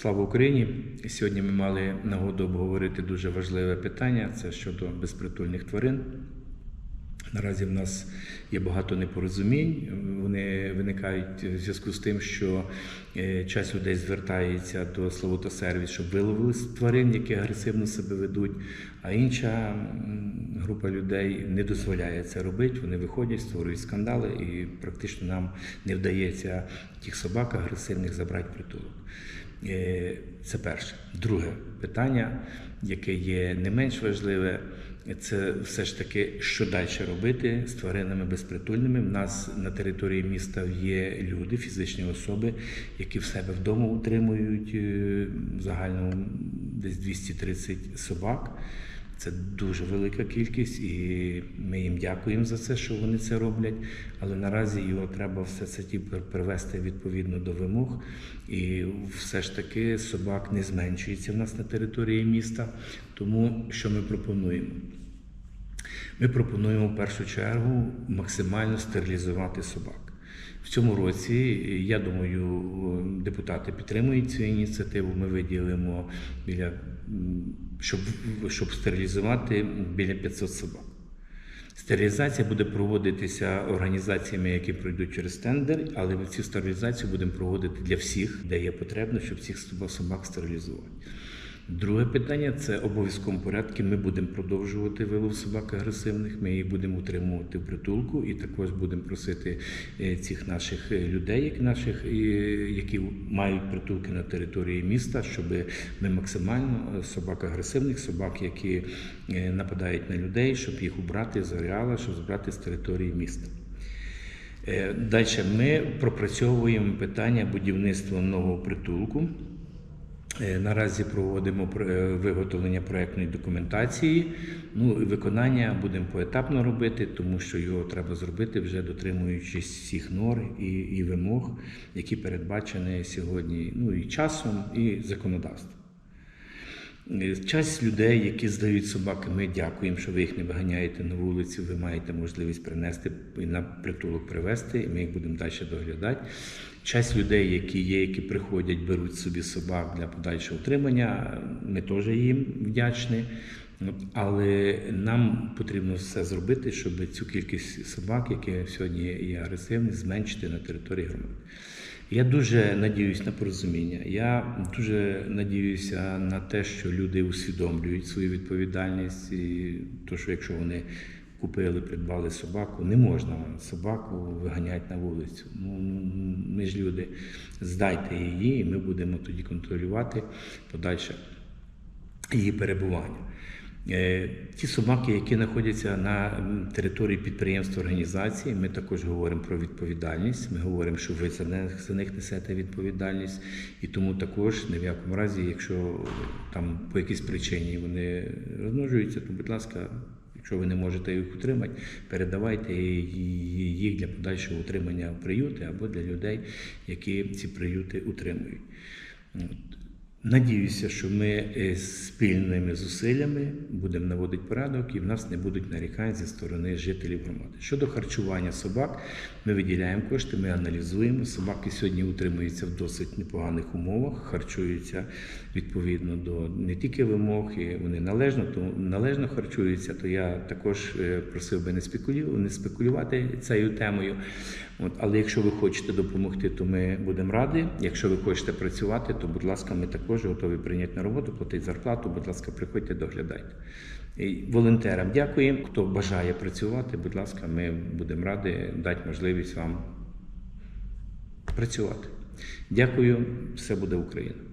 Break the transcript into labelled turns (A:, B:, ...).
A: Слава Україні! Сьогодні ми мали нагоду обговорити дуже важливе питання це щодо безпритульних тварин. Наразі в нас є багато непорозумінь. Вони виникають в зв'язку з тим, що е, часть людей звертається до Славута сервіс, щоб виловили тварин, які агресивно себе ведуть. А інша група людей не дозволяє це робити. Вони виходять, створюють скандали, і практично нам не вдається тих собак агресивних забрати притулок. Е, Це перше. Друге питання, яке є не менш важливе, це все ж таки, що далі робити з тваринами безпритульними. У нас на території міста є люди, фізичні особи, які в себе вдома утримують загально загальному десь 230 собак. Це дуже велика кількість, і ми їм дякуємо за це, що вони це роблять. Але наразі його треба все це привести відповідно до вимог. І все ж таки собак не зменшується в нас на території міста. Тому що ми пропонуємо? Ми пропонуємо в першу чергу максимально стерилізувати собак. В цьому році, я думаю, депутати підтримують цю ініціативу. Ми виділимо біля щоб, щоб стерилізувати біля 500 собак. Стерилізація буде проводитися організаціями, які пройдуть через тендер, але ми цю стерилізацію будемо проводити для всіх, де є потрібно, щоб всіх собак стерилізувати. Друге питання це обов'язковому порядку. Ми будемо продовжувати вилов собак агресивних. Ми їх будемо утримувати в притулку, і також будемо просити е, цих наших е, людей, наших, які мають притулки на території міста, щоб ми максимально е, собак агресивних, собак, які нападають на людей, щоб їх убрати з ареала, щоб збрати з території міста. Далі ми пропрацьовуємо питання будівництва нового притулку. Е, Наразі проводимо пр- е, виготовлення проектної документації. Ну виконання будемо поетапно робити, тому що його треба зробити вже дотримуючись всіх норм і, і вимог, які передбачені сьогодні, ну і часом, і законодавством. Е, Часть людей, які здають собаки, ми дякуємо, що ви їх не виганяєте на вулицю. Ви маєте можливість принести і на притулок привезти, і ми їх будемо далі доглядати. Часть людей, які є, які приходять, беруть собі собак для подальшого утримання, ми теж їм вдячні. Але нам потрібно все зробити, щоб цю кількість собак, які сьогодні є агресивні, зменшити на території громади. Я дуже надіюсь на порозуміння. Я дуже надіюся на те, що люди усвідомлюють свою відповідальність, і то, що якщо вони купили, придбали собаку, не можна собаку виганяти на вулицю. Ну, ми ж люди, здайте її, і ми будемо тоді контролювати подальше її перебування. Е, Ті собаки, які знаходяться на території підприємств організації, ми також говоримо про відповідальність. Ми говоримо, що ви за них несете відповідальність, і тому також ні в якому разі, якщо там по якійсь причині вони розмножуються, то будь ласка. Якщо ви не можете їх утримати, передавайте їх для подальшого утримання в приюти або для людей, які ці приюти утримують. Надіюся, що ми е, спільними зусиллями будемо наводити порядок і в нас не будуть нарікань зі сторони жителів громади. Щодо харчування собак, ми виділяємо кошти, ми аналізуємо. Собаки сьогодні утримуються в досить непоганих умовах, харчуються відповідно до не тільки вимог, і вони належно, то належно харчуються. То я також е, просив би не спекулю, не спекулювати цією темою. От, але якщо ви хочете допомогти, то ми будемо раді. Якщо ви хочете працювати, то будь ласка, ми також готові прийняти на роботу, платити зарплату. Будь ласка, приходьте, доглядайте. І волонтерам дякуємо. Хто бажає працювати, будь ласка, ми будемо раді дати можливість вам працювати. Дякую, все буде Україна.